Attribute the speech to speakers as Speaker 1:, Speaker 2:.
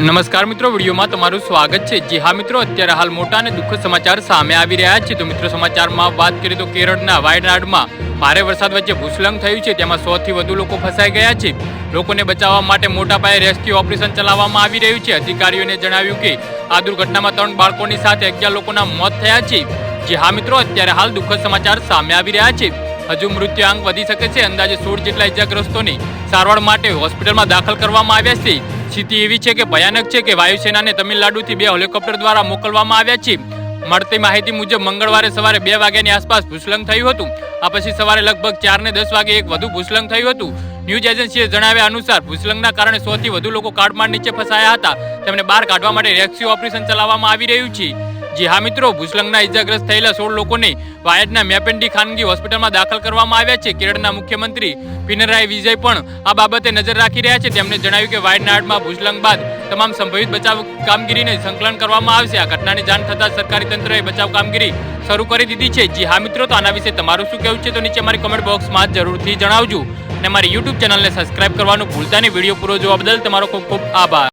Speaker 1: નમસ્કાર મિત્રો, વિડીયોમાં તમારું સ્વાગત છે. જી હા મિત્રો, અત્યારે હાલ મોટા અને દુઃખદ સમાચાર સામે આવી રહ્યા છે. તો મિત્રો, સમાચારમાં વાત કરીએ તો કેરળના વાયનાડમાં ભારે વરસાદ વચ્ચે ભૂસ્ખલન થયું છે. તેમાં સોથી વધુ લોકો ફસાઈ ગયા છે. લોકોને બચાવવા માટે મોટા પાયે રેસ્ક્યુ ઓપરેશન ચલાવવામાં આવી રહ્યું છે. અધિકારીઓને જણાવ્યું કે, આ દુર્ઘટનામાં ત્રણ બાળકોની સાથે અગિયાર લોકોના મોત થયા છે. જી હા મિત્રો, અત્યારે હાલ દુઃખદ સમાચાર સામે આવી રહ્યા છે. હજુ મૃત્યુઆંક વધી શકે છે. અંદાજે સોળ જેટલા ઇજાગ્રસ્તોને સારવાર માટે હોસ્પિટલમાં દાખલ કરવામાં આવ્યા છે. સ્થિતિ એવી છે કે ભયાનક છે કે વાયુસેનાને તમિલનાડુથી બે હેલિકોપ્ટર દ્વારા મોકલવામાં આવ્યા છે. મળતી માહિતી મુજબ મંગળવારે સવારે બે વાગ્યાની આસપાસ ભૂસ્ખલન થયું હતું. આ પછી સવારે લગભગ ચાર ને દસ વાગે એક વધુ ભૂસ્ખલન થયું હતું. ન્યૂઝ એજન્સીએ જણાવ્યા અનુસાર ભૂસ્ખલનના કારણે સોથી વધુ લોકો કાટમાળ નીચે ફસાયા હતા. તેમને બહાર કાઢવા માટે રેસ્ક્યુ ઓપરેશન ચલાવવામાં આવી રહ્યું છે. જી હા મિત્રો, ભૂસ્ખલનના ઇજાગ્રસ્ત થયેલા સોળ લોકોને વાયડના મેપેન્ડી ખાનગી હોસ્પિટલમાં દાખલ કરવામાં આવ્યા છે. કેરળના મુખ્યમંત્રી પિનરાય વિજય પણ આ બાબતે નજર રાખી રહ્યા છે. તેમણે જણાવ્યું કે વાયનાડમાં ભૂજલંગ બાદ તમામ સંભવિત બચાવ કામગીરીને સંકલન કરવામાં આવશે. આ ઘટનાની જાણ થતાં સરકારી તંત્રએ બચાવ કામગીરી શરૂ કરી દીધી છે. જી હા મિત્રો, તો આના વિશે તમારું શું કહેવું છે? તો નીચે મારી કમેન્ટ બોક્સમાં જરૂરથી જણાવજો. અને મારી યુટ્યુબ ચેનલને સબસ્ક્રાઇબ કરવાનું ભૂલતા નહીં. વીડિયો પૂરો જોવા બદલ તમારો ખૂબ ખૂબ આભાર.